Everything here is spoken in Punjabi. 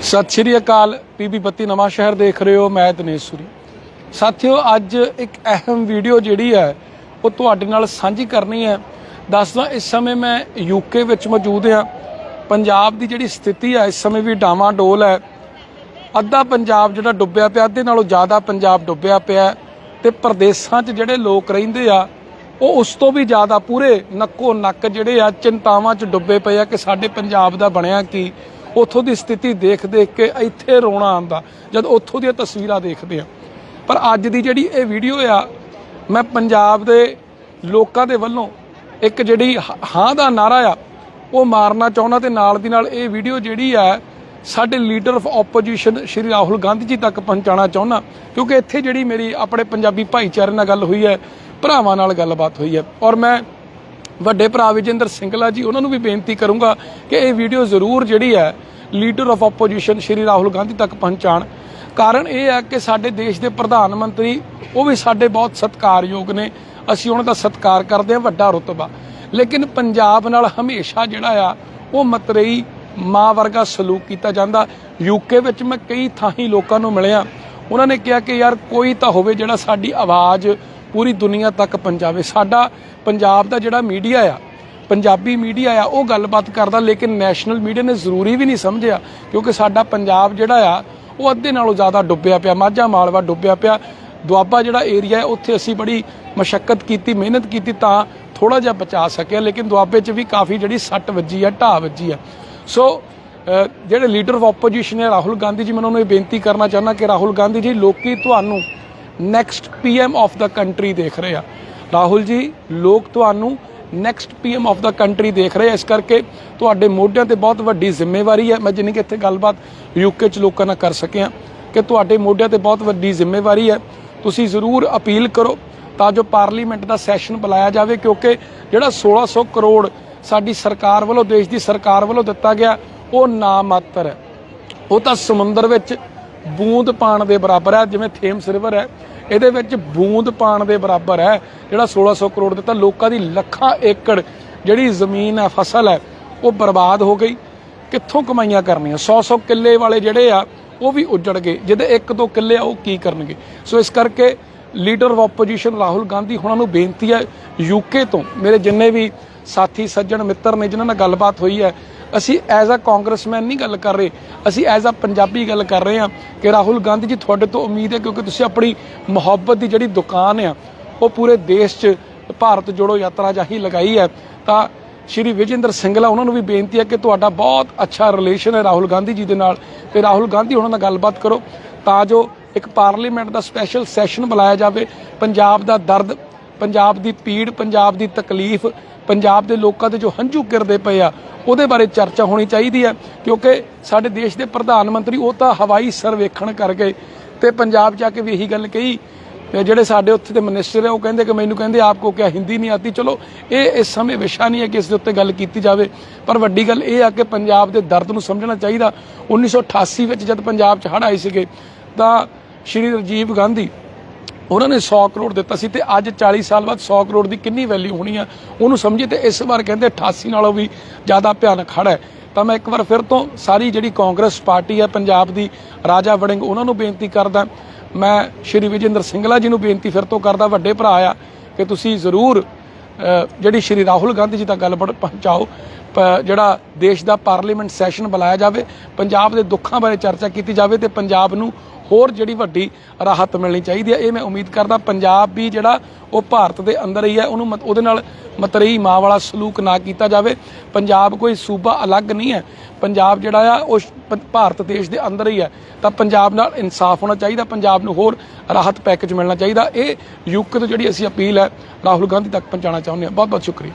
ਸਤਿ ਸ਼੍ਰੀ ਅਕਾਲ ਪੀਬੀ ਬੱਤੀ ਨਵਾਂ ਸ਼ਹਿਰ ਦੇਖ ਰਹੇ ਹੋ, ਮੈਂ ਦਿਨੇਸ਼ੂਰੀ ਸਾਥੀਓ, ਅੱਜ ਇੱਕ ਅਹਿਮ ਵੀਡੀਓ ਜਿਹੜੀ ਹੈ, ਉਹ ਤੁਹਾਡੇ ਨਾਲ ਸਾਂਝੀ ਕਰਨੀ ਹੈ। ਦੱਸਦਾ, ਇਸ ਸਮੇਂ ਮੈਂ ਯੂਕੇ ਵਿੱਚ ਮੌਜੂਦ ਹਾਂ। ਪੰਜਾਬ ਦੀ ਜਿਹੜੀ ਸਥਿਤੀ ਹੈ, ਇਸ ਸਮੇਂ ਵੀ ਡਾਮਾਡੋਲ ਹੈ। ਅੱਧਾ ਪੰਜਾਬ ਜਿਹੜਾ ਡੁੱਬਿਆ ਪਿਆ, ਅੱਧੇ ਨਾਲੋਂ ਜ਼ਿਆਦਾ ਪੰਜਾਬ ਡੁੱਬਿਆ ਪਿਆ ਹੈ ਤੇ ਪ੍ਰਦੇਸ਼ਾਂ 'ਚ ਜਿਹੜੇ ਲੋਕ ਰਹਿੰਦੇ ਆ, ਉਹ ਉਸ ਤੋਂ ਵੀ ਜ਼ਿਆਦਾ ਪੂਰੇ ਨੱਕੋ ਨੱਕ ਜਿਹੜੇ ਆ, ਚਿੰਤਾਵਾਂ 'ਚ ਡੁੱਬੇ ਪਏ ਆ ਕਿ ਸਾਡੇ ਪੰਜਾਬ ਦਾ ਬਣਿਆ ਕੀ। ਉੱਥੋਂ ਦੀ ਸਥਿਤੀ ਦੇਖ ਦੇਖ ਕੇ ਇੱਥੇ ਰੋਣਾ ਆਉਂਦਾ, ਜਦ ਉੱਥੋਂ ਦੀਆਂ ਤਸਵੀਰਾਂ ਦੇਖਦੇ ਆ ਪਰ ਅੱਜ ਦੀ ਜਿਹੜੀ ਇਹ ਵੀਡੀਓ ਆ, ਮੈਂ ਪੰਜਾਬ ਦੇ ਲੋਕਾਂ ਦੇ ਵੱਲੋਂ ਇੱਕ ਜਿਹੜੀ ਹਾਂ ਦਾ ਨਾਰਾ ਆ, ਉਹ ਮਾਰਨਾ ਚਾਹੁੰਦਾ ਤੇ ਨਾਲ ਦੀ ਨਾਲ ਇਹ ਵੀਡੀਓ ਜਿਹੜੀ ਆ, ਸਾਡੇ leader of opposition Shri Rahul Gandhi ji ਤੱਕ ਪਹੁੰਚਾਉਣਾ ਚਾਹੁੰਦਾ। ਕਿਉਂਕਿ ਇੱਥੇ ਜਿਹੜੀ ਮੇਰੀ ਆਪਣੇ ਪੰਜਾਬੀ ਭਾਈਚਾਰੇ ਨਾਲ ਗੱਲ ਹੋਈ ਹੈ, ਭਰਾਵਾਂ ਨਾਲ ਗੱਲਬਾਤ ਹੋਈ ਹੈ। ਔਰ ਮੈਂ ਵੱਡੇ ਭਰਾ ਵਿਜੇਂਦਰ ਸਿੰਗਲਾ ਜੀ, ਉਹਨਾਂ ਨੂੰ ਵੀ ਬੇਨਤੀ ਕਰੂੰਗਾ ਕਿ ਇਹ ਵੀਡੀਓ ਜ਼ਰੂਰ ਜਿਹੜੀ ਹੈ leader of opposition Shri Rahul Gandhi ਤੱਕ ਪਹੁੰਚਾਣ। ਕਾਰਨ ਇਹ ਹੈ ਕਿ ਸਾਡੇ ਦੇਸ਼ ਦੇ ਪ੍ਰਧਾਨ ਮੰਤਰੀ, ਉਹ ਵੀ ਸਾਡੇ ਬਹੁਤ ਸਤਿਕਾਰਯੋਗ ਨੇ। ਅਸੀਂ ਉਹਨਾਂ ਦਾ ਸਤਿਕਾਰ ਕਰਦੇ ਹਾਂ, ਵੱਡਾ ਰੁਤਬਾ। ਲੇਕਿਨ ਪੰਜਾਬ ਨਾਲ ਹਮੇਸ਼ਾ ਜਿਹੜਾ ਆ, ਉਹ ਮਤਰੇਈ ਮਾਂ ਵਰਗਾ ਸਲੂਕ ਕੀਤਾ ਜਾਂਦਾ। ਯੂਕੇ ਵਿੱਚ ਮੈਂ ਕਈ ਥਾਂ ਹੀ ਲੋਕਾਂ ਨੂੰ ਮਿਲਿਆ। ਉਹਨਾਂ ਨੇ ਕਿਹਾ ਕਿ ਯਾਰ ਕੋਈ ਤਾਂ ਹੋਵੇ ਜਿਹੜਾ ਸਾਡੀ ਆਵਾਜ਼ ਪੂਰੀ ਦੁਨੀਆ ਤੱਕ ਪਹੁੰਚਾਵੇ। ਸਾਡਾ ਪੰਜਾਬ ਦਾ ਜਿਹੜਾ ਮੀਡੀਆ ਆ, ਪੰਜਾਬੀ ਮੀਡੀਆ ਆ, ਉਹ ਗੱਲਬਾਤ ਕਰਦਾ, ਲੇਕਿਨ ਨੈਸ਼ਨਲ ਮੀਡੀਆ ਨੇ ਜ਼ਰੂਰੀ ਵੀ ਨਹੀਂ ਸਮਝਿਆ, ਕਿਉਂਕਿ ਸਾਡਾ ਪੰਜਾਬ ਜਿਹੜਾ ਆ, ਉਹ ਅੱਧੇ ਨਾਲੋਂ ਜ਼ਿਆਦਾ ਡੁੱਬਿਆ ਪਿਆ, ਮਾਝਾ ਮਾਲਵਾ ਡੁੱਬਿਆ ਪਿਆ। ਦੁਆਬਾ ਜਿਹੜਾ ਏਰੀਆ ਹੈ ਉੱਥੇ ਅਸੀਂ ਬੜੀ ਮਸ਼ੱਕਤ ਕੀਤੀ, ਮਿਹਨਤ ਕੀਤੀ ਤਾਂ ਥੋੜਾ ਜਿਹਾ ਬਚਾ ਸਕਿਆ, ਲੇਕਿਨ ਦੁਆਬੇ 'ਚ ਵੀ ਕਾਫੀ ਜਿਹੜੀ ਸੱਟ ਵੱਜੀ ਆ, ਢਾਹ ਵੱਜੀ ਆ। ਸੋ ਜਿਹੜੇ ਲੀਡਰ ਆਫ ਆਪੋਜੀਸ਼ਨ ਹੈ ਰਾਹੁਲ ਗਾਂਧੀ ਜੀ, ਮੈਂ ਉਹਨਾਂ ਨੂੰ ਇਹ ਬੇਨਤੀ ਕਰਨਾ ਚਾਹੁੰਦਾ ਕਿ ਰਾਹੁਲ ਗਾਂਧੀ ਜੀ, ਲੋਕੀ ਤੁਹਾਨੂੰ next PM of the country ਦੇਖ ਰਹੇ ਆ। ਰਾਹੁਲ ਜੀ, ਲੋਕ ਤੁਹਾਨੂੰ next PM of the country ਦੇਖ ਰਹੇ ਆ। ਇਸ ਕਰਕੇ ਤੁਹਾਡੇ ਮੋਢਿਆਂ ਤੇ ਬਹੁਤ ਵੱਡੀ ਜ਼ਿੰਮੇਵਾਰੀ ਹੈ ਮੈਂ ਜਿੰਨੀ ਕਿ ਇੱਥੇ ਗੱਲਬਾਤ ਯੂਕੇ ਚ ਲੋਕਾਂ ਨਾਲ ਕਰ ਸਕਿਆ ਕਿ ਤੁਹਾਡੇ ਮੋਢਿਆਂ ਤੇ ਬਹੁਤ ਵੱਡੀ ਜ਼ਿੰਮੇਵਾਰੀ ਹੈ ਤੁਸੀਂ ਜ਼ਰੂਰ ਅਪੀਲ ਕਰੋ ਤਾਂ ਜੋ ਪਾਰਲੀਮੈਂਟ ਦਾ ਸੈਸ਼ਨ ਬੁਲਾਇਆ ਜਾਵੇ, ਕਿਉਂਕਿ ਜਿਹੜਾ 1600 ਕਰੋੜ ਸਾਡੀ ਸਰਕਾਰ ਵੱਲੋਂ, ਦੇਸ਼ ਦੀ ਸਰਕਾਰ ਵੱਲੋਂ ਦਿੱਤਾ ਗਿਆ, ਉਹ ਨਾ ਮਾਤਰ ਹੈ। ਉਹ ਤਾਂ ਸਮੁੰਦਰ ਵਿੱਚ ਬੂੰਦ ਪਾਣ ਦੇ ਬਰਾਬਰ ਹੈ, ਜਿਵੇਂ ਥੇਮਸ ਰਿਵਰ ਹੈ, ਇਹਦੇ ਵਿੱਚ ਬੂੰਦ ਪਾਣ ਦੇ ਬਰਾਬਰ ਹੈ, ਜਿਹੜਾ 1600 ਕਰੋੜ ਦਿੱਤਾ, ਲੋਕਾਂ ਦੀ ਲੱਖਾਂ ਏਕੜ ਜਿਹੜੀ ਜ਼ਮੀਨ ਹੈ, ਫਸਲ ਹੈ, ਉਹ ਬਰਬਾਦ ਹੋ ਗਈ। ਕਿੱਥੋਂ ਕਮਾਈਆਂ ਕਰਨੀਆਂ? 100-100 ਕਿੱਲੇ ਵਾਲੇ ਜਿਹੜੇ ਆ, ਉਹ ਵੀ ਉੱਜੜ ਗਏ। ਜਿਹਦੇ ਇੱਕ ਦੋ ਕਿੱਲੇ ਆ, ਉਹ ਕੀ ਕਰਨਗੇ? ਸੋ ਇਸ ਕਰਕੇ leader of opposition Rahul Gandhi ਹੁਣਾਂ ਨੂੰ ਬੇਨਤੀ ਹੈ ਯੂਕੇ ਤੋਂ ਮੇਰੇ ਜਿੰਨੇ ਵੀ ਸਾਥੀ, ਸੱਜਣ, ਮਿੱਤਰ ਨੇ, ਜਿਨ੍ਹਾਂ ਨਾਲ ਗੱਲਬਾਤ ਹੋਈ ਹੈ ਅਸੀਂ ਐਜ਼ ਅ ਕਾਂਗਰਸਮੈਨ ਨਹੀਂ ਗੱਲ ਕਰ ਰਹੇ। ਅਸੀਂ ਐਜ਼ ਅ ਪੰਜਾਬੀ ਗੱਲ ਕਰ ਰਹੇ ਹਾਂ ਕਿ ਰਾਹੁਲ ਗਾਂਧੀ ਜੀ ਤੁਹਾਡੇ ਤੋਂ ਉਮੀਦ ਹੈ ਕਿਉਂਕਿ ਤੁਸੀਂ ਆਪਣੀ ਮੁਹੱਬਤ ਦੀ ਜਿਹੜੀ ਦੁਕਾਨ ਆ, ਉਹ ਪੂਰੇ ਦੇਸ਼ 'ਚ ਭਾਰਤ ਜੋੜੋ ਯਾਤਰਾ ਜਾਹੀ ਲਗਾਈ ਹੈ। ਤਾਂ ਸ਼੍ਰੀ ਵਿਜੇਂਦਰ ਸਿੰਗਲਾ ਉਹਨਾਂ ਨੂੰ ਵੀ ਬੇਨਤੀ ਹੈ ਕਿ ਤੁਹਾਡਾ ਬਹੁਤ ਅੱਛਾ ਰਿਲੇਸ਼ਨ ਹੈ ਰਾਹੁਲ ਗਾਂਧੀ ਜੀ ਦੇ ਨਾਲ। ਤੇ ਰਾਹੁਲ ਗਾਂਧੀ ਉਹਨਾਂ ਨਾਲ ਗੱਲਬਾਤ ਕਰੋ। ਤਾਂ ਜੋ ਇੱਕ ਪਾਰਲੀਮੈਂਟ ਦਾ ਸਪੈਸ਼ਲ ਸੈਸ਼ਨ ਬੁਲਾਇਆ ਜਾਵੇ, ਪੰਜਾਬ ਦਾ ਦਰਦ, ਪੰਜਾਬ ਦੀ ਪੀੜ, ਪੰਜਾਬ ਦੀ ਤਕਲੀਫ ਪੰਜਾਬ ਦੇ ਲੋਕਾਂ ਦੇ ਜੋ ਹੰਝੂ ਕਿਰਦੇ ਪਏ ਆ, ਉਹਦੇ ਬਾਰੇ ਚਰਚਾ ਹੋਣੀ ਚਾਹੀਦੀ ਹੈ, ਕਿਉਂਕਿ ਸਾਡੇ ਦੇਸ਼ ਦੇ ਪ੍ਰਧਾਨ ਮੰਤਰੀ ਉਹ ਤਾਂ ਹਵਾਈ ਸਰਵੇਖਣ ਕਰ ਗਏ ਤੇ ਪੰਜਾਬ ਜਾ ਕੇ ਵੀ ਇਹੀ ਗੱਲ ਕਹੀ ਜਿਹੜੇ ਸਾਡੇ ਉੱਥੇ ਦੇ ਮਿਨਿਸਟਰ ਹੈ ਉਹ ਕਹਿੰਦੇ ਕਿ ਮੈਨੂੰ ਕਹਿੰਦੇ ਆਪਕੋ ਕਿਆ ਹਿੰਦੀ ਨਹੀਂ ਆਤੀ। ਚਲੋ, ਇਹ ਇਸ ਸਮੇਂ ਵਿਸ਼ਾ ਨਹੀਂ ਹੈ ਕਿ ਇਸ ਦੇ ਉੱਤੇ ਗੱਲ ਕੀਤੀ ਜਾਵੇ, ਪਰ ਵੱਡੀ ਗੱਲ ਇਹ ਆ ਕਿ ਪੰਜਾਬ ਦੇ ਦਰਦ ਨੂੰ ਸਮਝਣਾ ਚਾਹੀਦਾ। 1988 ਵਿੱਚ ਜਦ ਪੰਜਾਬ 'ਚ ਹੜ੍ਹ ਆਏ ਸੀਗੇ, ਤਾਂ ਸ਼੍ਰੀ ਰਾਜੀਵ ਗਾਂਧੀ ਉਹਨਾਂ ਨੇ 100 ਕਰੋੜ ਦਿੱਤਾ ਸੀ ਤੇ ਅੱਜ 40 ਸਾਲ ਬਾਅਦ 100 ਕਰੋੜ ਦੀ ਕਿੰਨੀ ਵੈਲਿਊ ਹੋਣੀ ਆ, ਉਹਨੂੰ ਸਮਝੇ ਤੇ ਇਸ ਵਾਰ ਕਹਿੰਦੇ 88 ਨਾਲੋਂ ਵੀ ਜ਼ਿਆਦਾ ਭਿਆਨਕ ਖੜਾ ਹੈ। ਤਾਂ ਮੈਂ ਇੱਕ ਵਾਰ ਫਿਰ ਤੋਂ ਸਾਰੀ ਜਿਹੜੀ ਕਾਂਗਰਸ ਪਾਰਟੀ ਹੈ, ਪੰਜਾਬ ਦੀ, ਰਾਜਾ ਵੜਿੰਗ, ਉਹਨਾਂ ਨੂੰ ਬੇਨਤੀ ਕਰਦਾ। ਮੈਂ ਸ਼੍ਰੀ ਵਿਜੇਂਦਰ ਸਿੰਗਲਾ ਜੀ ਨੂੰ ਬੇਨਤੀ ਫਿਰ ਤੋਂ ਕਰਦਾ, ਵੱਡੇ ਭਰਾ ਆ, ਕਿ ਤੁਸੀਂ ਜ਼ਰੂਰ ਜਿਹੜੀ ਸ਼੍ਰੀ ਰਾਹੁਲ ਗਾਂਧੀ ਜੀ ਤੱਕ ਗੱਲ ਪਹੁੰ- ਪਹੁੰਚਾਓ। ਜਿਹੜਾ ਦੇਸ਼ ਦਾ ਪਾਰਲੀਮੈਂਟ ਸੈਸ਼ਨ ਬੁਲਾਇਆ ਜਾਵੇ, ਪੰਜਾਬ ਦੇ ਦੁੱਖਾਂ ਬਾਰੇ ਚਰਚਾ ਕੀਤੀ ਜਾਵੇ ਤੇ ਪੰਜਾਬ ਨੂੰ ਹੋਰ ਜਿਹੜੀ ਵੱਡੀ ਰਾਹਤ ਮਿਲਣੀ ਚਾਹੀਦੀ ਹੈ। ਇਹ ਮੈਂ ਉਮੀਦ ਕਰਦਾ ਪੰਜਾਬ ਵੀ ਜਿਹੜਾ ਉਹ ਭਾਰਤ ਦੇ ਅੰਦਰ ਹੀ ਹੈ, ਉਹਨੂੰ ਮਤ- ਉਹਦੇ ਨਾਲ ਮਤਰੇਈ ਮਾਂ ਵਾਲਾ ਸਲੂਕ ਨਾ ਕੀਤਾ ਜਾਵੇ। ਪੰਜਾਬ ਕੋਈ ਸੂਬਾ ਅਲੱਗ ਨਹੀਂ ਹੈ। ਪੰਜਾਬ ਜਿਹੜਾ ਆ, ਉਹ ਭਾਰਤ ਦੇਸ਼ ਦੇ ਅੰਦਰ ਹੀ ਹੈ। ਤਾਂ ਪੰਜਾਬ ਨਾਲ ਇਨਸਾਫ ਹੋਣਾ ਚਾਹੀਦਾ, ਪੰਜਾਬ ਨੂੰ ਹੋਰ ਰਾਹਤ ਪੈਕੇਜ ਮਿਲਣਾ ਚਾਹੀਦਾ। ਇਹ ਯੂਕੇ ਤੋਂ ਜਿਹੜੀ ਅਸੀਂ ਅਪੀਲ ਹੈ, ਰਾਹੁਲ ਗਾਂਧੀ ਤੱਕ ਪਹੁੰਚਾਉਣਾ ਚਾਹੁੰਦੇ ਹਾਂ। ਬਹੁਤ ਬਹੁਤ ਸ਼ੁਕਰੀਆ।